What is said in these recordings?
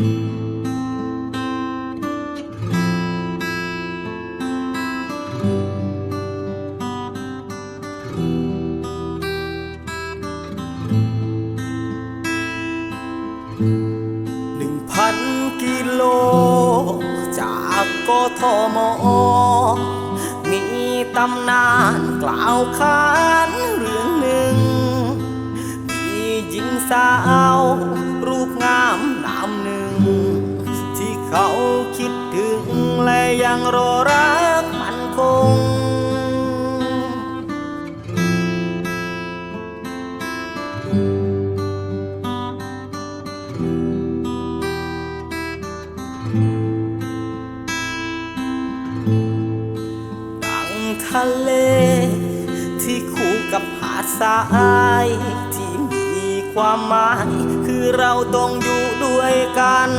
หนึ่งพันกิโล จากกทม มีตำนานกล่าวขานเรื่องหนึ่ง มีหญิงสาว และยังรอรักมันคง ดังทะเล ที่คู่กับหาดทรายที่มีความหมาย คือเราต้องอยู่ด้วยกัน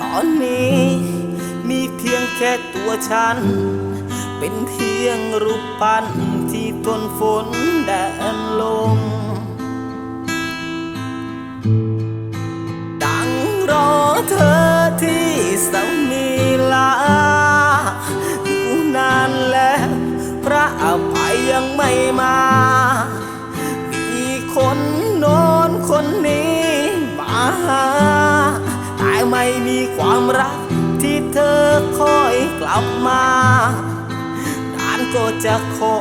ตอนนี้ มีเพียงแค่ตัวฉัน เป็นเพียงรูปปั้นที่ทนฝนแดดลมดังรอเธอที่สมีลาอยู่นานแล้ว พระอภัยยังไม่มา มีคนโน้นคนนี้มาหา ม่มีความรักที่เธอคอยกลับมานานก็จะคอ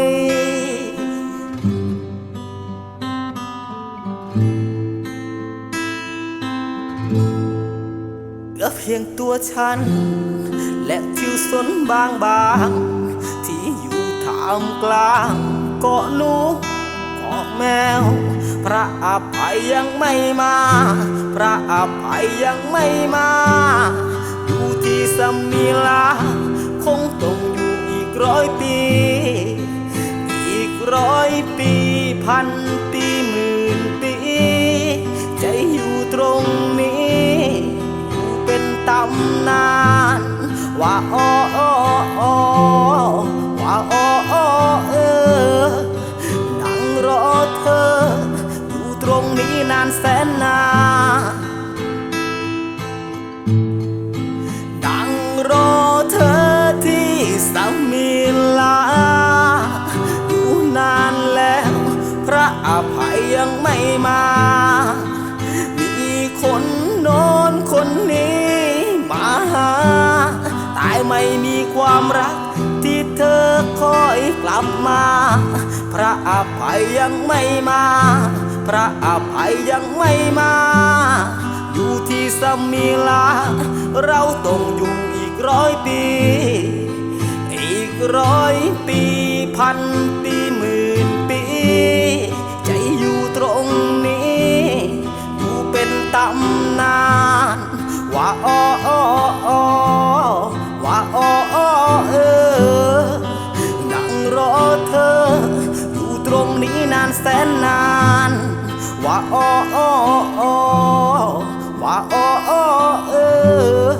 ยเหลือเพียงตัวฉัน และทิวสนบางบางที่อยู่ท่ามกลางเกาะนูกเกาะแมว พระอภัยยังไม่มา พระอภัยยังไม่มา อยู่ที่สมิลา คงต้องอยู่อีกร้อยปี อีกร้อยปีพัน มา มีคนโน้นคนนี้มาหาแต่ไม่มีความรักที่เธอคอยกลับมา พระอภัยยังไม่มา พระอภัยยังไม่มา อยู่ที่สมีลา เราต้องอยู่อีกร้อยปี อีกร้อยปีพันปีำนานว่าอ้ออ้ออ้อว่าอ้ออ้อเออนั่งรอเธอ อยู่ตรงนี้นานแสนนานว่าอ้ออ้ออ้อว่าอ้ออ้อเออ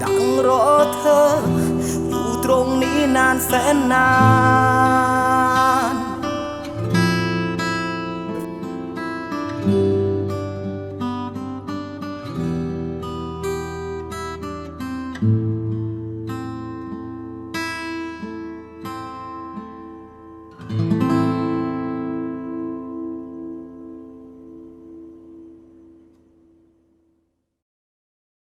ดังรอเธอ อยู่ตรงนี้นานแสนนาน「